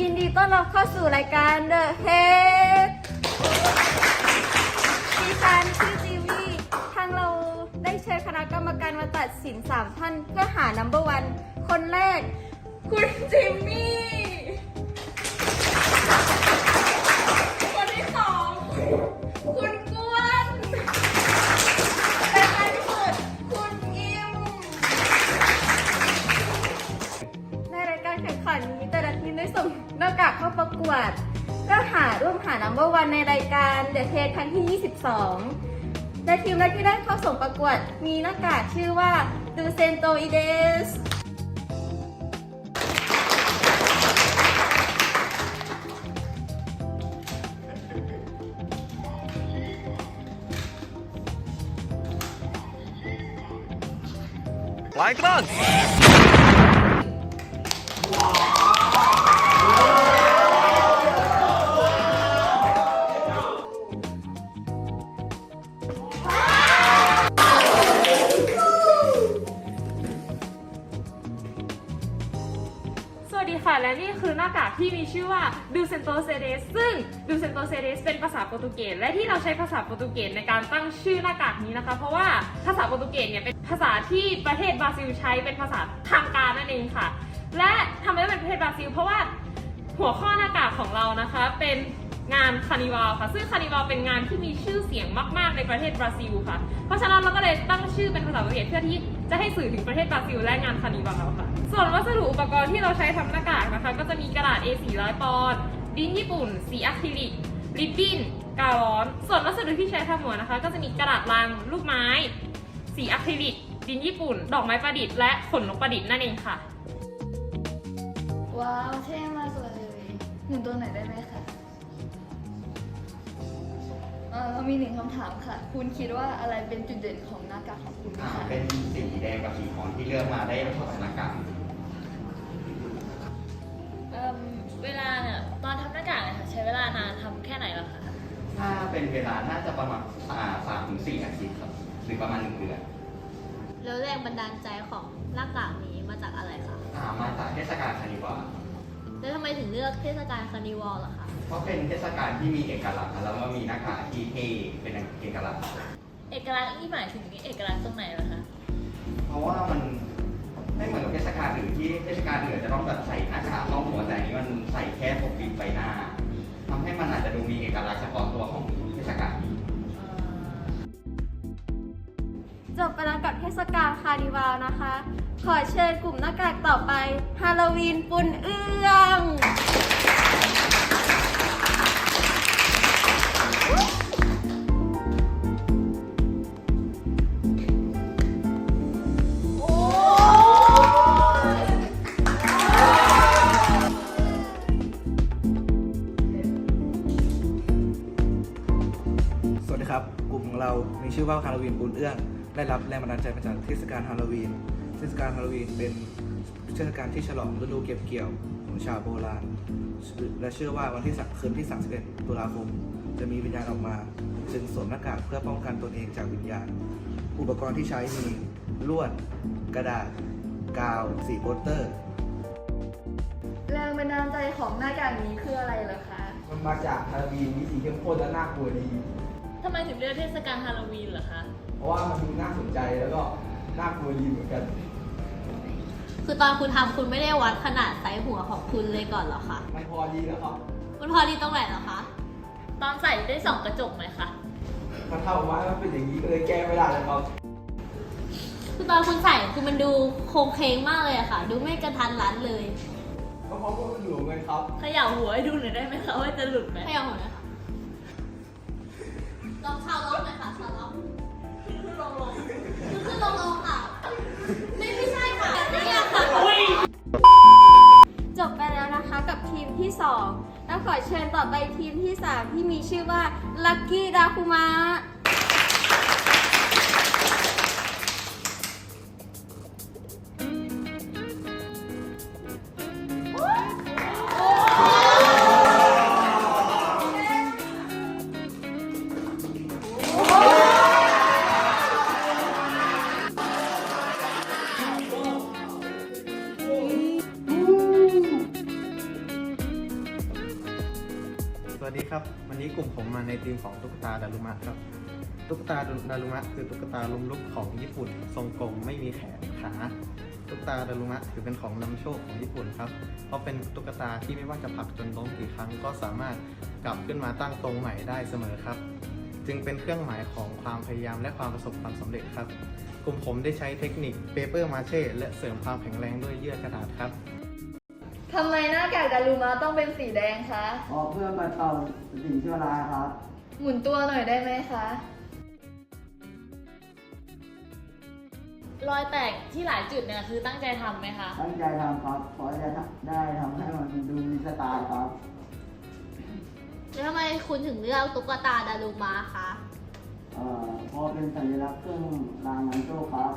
ยินดีต้อนรับเข้าสู่รายการ The Head ดิฉันชื่อจีวีทางเราได้เชิญคณะกรรมการมาตัดสิน 3 ท่านเพื่อหา number one คนแรก คุณจิมมี่ ในรายการ The Test ครั้งที่ 22 และทีมแรกที่ได้เข้าส่งประกวด มีหน้ากากชื่อว่า Du Cento Ides ไลค์กัน ที่มีชื่อว่า Du Cento Sedes ซึ่ง Du Cento Sedes เป็นภาษาโปรตุเกสและที่เราใช้ภาษาโปรตุเกสในการตั้งชื่อหน้ากากนี้นะคะ เพราะว่าภาษาโปรตุเกสเนี่ยเป็นภาษาที่ประเทศบราซิลใช้เป็นภาษาทางการนั่นเองค่ะ และทำไมต้องเป็นประเทศบราซิล เพราะว่าหัวข้อหน้ากากของเรานะคะเป็นงานคานิวัลค่ะซึ่งคานิวัลเป็นงานที่มีชื่อเสียงมาก ๆ ในประเทศบราซิลค่ะ เพราะฉะนั้นเราก็เลยตั้งชื่อเป็นภาษาโปรตุเกสเพื่อที่จะให้สื่อถึงประเทศบราซิลและงานคานิวัลค่ะ ส่วนวัสดุอุปกรณ์ที่เราใช้ทำหน้ากากนะคะ ก็จะมีกระดาษ A 400ปอนด์ดินญี่ปุ่น สีอะคริลิกริบบิ้นกาวร้อน ส่วนวัสดุที่ใช้ทำหัวนะคะ ก็จะมีกระดาษลัง ลูกไม้ สีอะคริลิกดินญี่ปุ่น ดอกไม้ประดิษฐ์และขนนกประดิษฐ์นั่นเองค่ะ ว้าวเท่มากเลยหนึ่งตัวไหนได้ไหมคะเอ่อมีหนึ่งคำถามค่ะ คุณคิดว่าอะไรเป็นจุดเด่นของหน้ากากของคุณอ่าคะ เป็นสีแดงกับสีทองที่เลือกมาได้ถอดหน้ากากเเวลาเนี่ยตอนทำหน้ากากเนี่ยค่ะใช้เวลานานทำแค่ไหนเหรอคะถ้าเป็นเวลาน่าจะประมาณอ่าสามถึงสี่อาทิตย์ครับ หรือประมาณหนึ่งเดือนแล้วแรงบันดาลใจของหน้ากากนี้มาจากอะไรคะอ่ามาจากเทศกาลคานิวาลแล้วทำไมถึงเลือกเทศกาลคาร์นิวัลล่ะคะ เพราะเป็นเทศกาลที่มีเอกลักษณ์แล้วก็มีหน้ากากที่เท่เป็นเอกลักษณ์ เอกลักษณ์นี่หมายถึงเอกลักษณ์ตรงไหนเหรอคะ เพราะว่ามัน ไม่เหมือนกับเทศกาลอื่นที่เทศกาลอื่นจะต้องแบบใส่หน้ากากรอบหัวแต่อันนี้มันใส่แค่ปกปิดใบหน้าทำให้มันอาจจะดูมีเอกลักษณ์เฉพาะตัวของเทศกาลนี้ จบไปแล้วกับเทศกาลคาร์นิวัลนะคะ ขอเชิญกลุ่มหน้ากากต่อไปฮาโลวีนปุนเอื้อง สวัสดีครับ กลุ่มของเรา มีชื่อว่าฮาโลวีนปูนเอื้องได้รับแรงบันดาลใจมาจากเทศกาลฮาโลวีน เทศกาลฮาโลวีนเป็นเทศกาลที่ฉลองฤดูเก็บเกี่ยวของชาวโบราณ และเชื่อว่าวันที่สักคืนที่ 31 ตุลาคม จะมีวิญญาณออกมา จึงสวมหน้ากากเพื่อป้องกันตนเองจากวิญญาณ อุปกรณ์ที่ใช้มีลวด กระดาษ กาว สีโปสเตอร์ แรงบันดาลใจของหน้ากากนี้คืออะไรเหรอคะ มันมาจากฮาโลวีนมีสีเข้มข้นและน่ากลัวดี ทำไมถึงเลือกเทศกาลฮาโลวีนเหรอคะ เพราะว่ามันดูน่าสนใจแล้วก็น่ากลัวดีเหมือนกัน คือตอนคุณทำคุณไม่ได้วัดขนาดไซส์หัวของคุณเลยก่อนเหรอคะมันพอดีแล้วครับ มันพอดีตรงไหนเหรอคะตอนใส่ได้ส่องกระจกไหมคะ มันเท่ากับว่ามันเป็นอย่างนี้ก็เลยแก้ไม่ได้แล้วครับ คือตอนคุณใส่คือมันดูโครงเคงมากเลยอะค่ะ ดูไม่กระทันรัดเลยก็เพราะว่ามันหลวมไงครับเขย่าหัวให้ดูหน่อยได้ไหมคะว่าจะหลุดไหมเขย่าหัวนะคะ ลองชาวล็อกหน่อยค่ะชาวล็อกขึ้นลงลงขึ้นลงลงค่ะ ไม่ไม่ใช่ค่ะไม่อยากค่ะจบไปแล้วนะคะกับทีมที่ 2 แล้วขอเชิญต่อไปทีมที่ 3 ที่มีชื่อว่า Lucky d a k u m a ส ครับ วันนี้กลุ่มผมมาในทีมของตุ๊กตาดารุมะครับ ตุ๊กตาดารุมะคือตุ๊กตาลุมลุกของญี่ปุ่น ทรงกลมไม่มีแขนขาตุ๊กตาดารุมะถือเป็นของนำโชคของญี่ปุ่นครับ เพราะเป็นตุ๊กตาที่ไม่ว่าจะผลักจนล้มกี่ครั้งก็สามารถกลับขึ้นมาตั้งตรงใหม่ได้เสมอครับ จึงเป็นเครื่องหมายของความพยายามและความประสบความสำเร็จครับ กลุ่มผมได้ใช้เทคนิคเปเปอร์มาเช่และเสริมความแข็งแรงด้วยเยื่อกระดาษครับ ทำไมหน้ากากดารุมะต้องเป็นสีแดงคะออกเพื่อปัดเป่าสิ่งชั่วร้ายครับ หมุนตัวหน่อยได้ไหมคะ รอยแตกที่หลายจุดเนี่ยคือตั้งใจทำไหมคะ ตั้งใจทำครับเพราะจะได้ทำให้มันดูมีสไตล์ครับ แล้วทำไมคุณถึงเลือกตุ๊กตาดารุมะคะ เอ่อเพอเป็นสัญลักษณ์เครื่องรางนำโชคครับ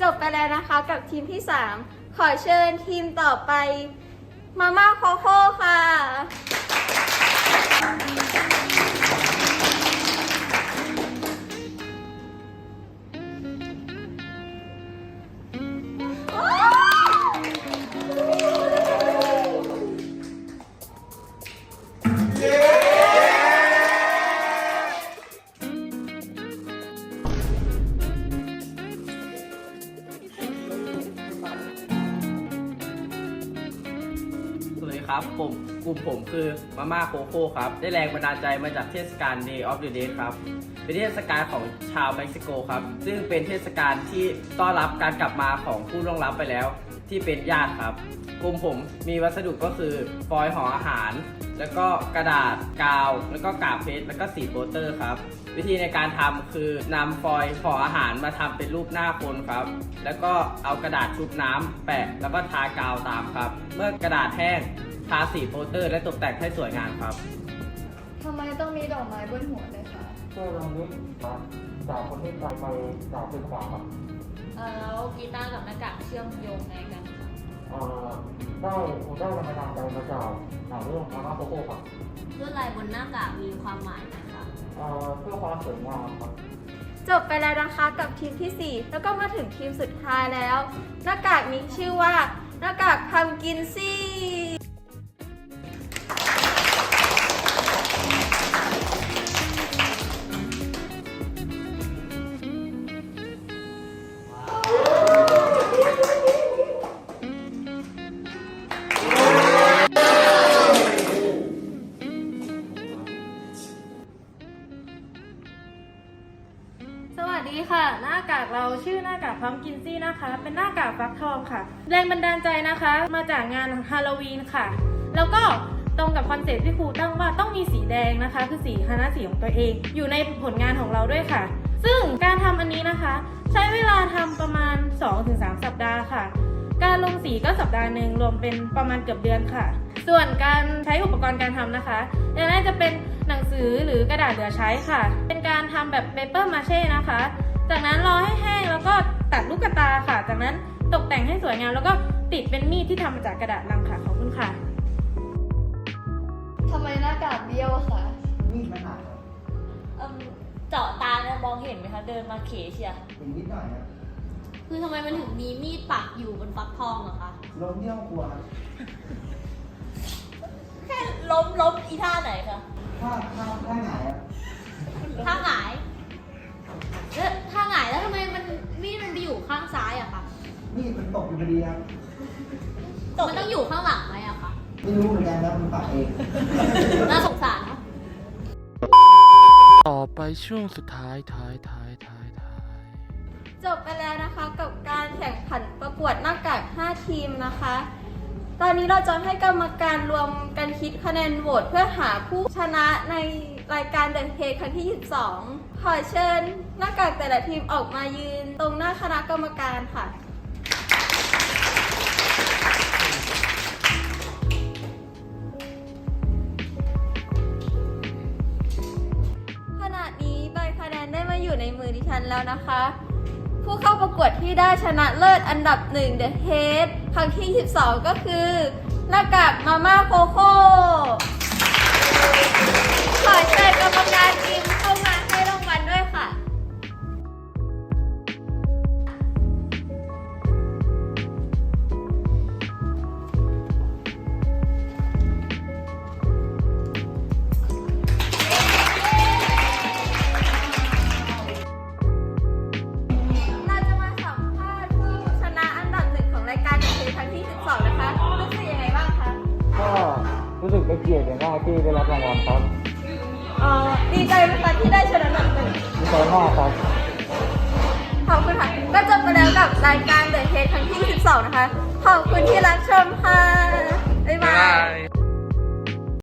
จบไปแล้วนะคะกับทีมที่ 3 ขอเชิญทีมต่อไป มาม่าโคโค่ค่ะ ลุ่มผมคือมาม่าโคโค่ครับได้แรงบันดาลใจมาจากเทศกาล Day of the Dead ครับเป็นเทศกาลของชาวเม็กซิโกครับซึ่งเป็นเทศกาลที่ต้อนรับการกลับมาของผู้ล่วงลับไปแล้ว ที่เป็นญาติครับกลุ่มผมมีวัสดุก็คือฟอยล์ห่ออาหาร แล้วก็กระดาษกาว แล้วก็กาบเพชรแล้วก็สีโปสเตอร์ครับ วิธีในการทำคือนำฟอยล์ห่ออาหารมาทำเป็นรูปหน้าคนครับ แล้วก็เอากระดาษชุบน้ำแปะแล้วก็ทากาวตามครับ เมื่อกระดาษแห้ง ทาสีโปสเตอร์ และตกแต่งให้สวยงามครับ ทำไมต้องมีดอกไม้บนหัวเลยคะเพื่อลงนิดครับจากคนที่ไปไปจากเป็นขวาครับเอ่อแล้วกีตาร์กับหน้ากากเชื่อมโยงไงกันคะเอ่อได้ผมได้แรงบันดาลใจมาจากหนังเรื่องมาม่าโคโค่ครับลวดลายบนหน้ากากมีความหมายไหมคะ เอ่อเพื่อความสวยงามครับ จบไปแล้วนะคะกับทีมที่4 แล้วก็มาถึงทีมสุดท้ายแล้ว หน้ากากมีชื่อว่า หน้ากากพัมกินซี่ หน้ากากเราชื่อหน้ากากพัมกินซี่นะคะ เป็นหน้ากากฟักทองค่ะ แรงบันดาลใจนะคะ มาจากงานฮาโลวีนค่ะ แล้วก็ตรงกับคอนเซ็ปต์ที่ครูตั้งว่าต้องมีสีแดงนะคะ คือสีคณะสีของตัวเอง อยู่ในผลงานของเราด้วยค่ะ ซึ่งการทำอันนี้นะคะ ใช้เวลาทำประมาณ 2-3 สัปดาห์ค่ะ การลงสีก็สัปดาห์หนึ่งรวมเป็นประมาณเกือบเดือนค่ะ ส่วนการใช้อุปกรณ์การทำนะคะอย่างแรกจะเป็นหนังสือหรือกระดาษเหลือใช้ค่ะ เป็นการทำแบบเปเปอร์มาเช่นะคะ จากนั้นรอให้แห้งแล้วก็ตัดลูกกระตาค่ะ จากนั้นตกแต่งให้สวยงามแล้วก็ติดเป็นมีดที่ทำมาจากกระดาษลังค่ะขอบคุณค่ะทำไมหน้ากากเบี้ยวอะคะมีดมันหักครับเอิ่มเจาะตาเนี่ยมองเห็นไหมคะเดินมาเขเชียร์อีกนิดหน่อยครับคือทำไมมันถึงมีมีดปักอยู่บนฟักทองอะคะล้มที่ห้องครัวครับแค่ล้มล้มอีท่าไหนคะถ้าถ้าถ้าหงายครับท่าหงายแล้ว ซ้ายอะคะมีดมันตกอยู่พอดีครับมันต้องอยู่ข้างหลังไหมอะคะไม่รู้เหมือนกันครับมันปักเองน่าสงสารเนอะต่อไปช่วงสุดท้ายท้ายท้ายท้ายท้ายจบไปแล้วนะคะกับการแข่งขันประกวดหน้ากาก5 ทีมนะคะ ตอนนี้เราจะให้กรรมการรวมกันคิดคะแนนโหวตเพื่อหาผู้ชนะใน รายการเด e นเ a ครั้งที่ 22 ขอเชิญหน้ากากแต่ละทีมออกมายืน ตรงหน้าคณะกรรมการค่ะ ขณะนี้ใบคะแนนได้มาอยู่ในมือดิฉันแล้วนะคะ ผู้เข้าประกวดที่ได้ชนะเลิศอันดับหนึ่ง The Head ครั้งที่ 12 ก็คือหน้ากากมาม่าโคโค่ ขอเชิญกรรมการทีมเข้ามาให้รางวัลด้วยค่ะ เราจะมาสัมภาษณ์ผู้ชนะอันดับหนึ่งของรายการเทครั้งที่ 12 นะคะ รู้สึกยังไงบ้างคะ ก็รู้สึกเป็นเกียรติอย่างมากที่ได้รับรางวัลครับ เอ่อดีใจไหมคะที่ได้ชนะเลิศหนึ่งดีใจมากครับขอบคุณค่ะ ก็จบไปแล้วกับรายการเดอะเทสครั้งที่ 12 นะคะ ขอบคุณที่รับชมค่ะ บ๊ายบาย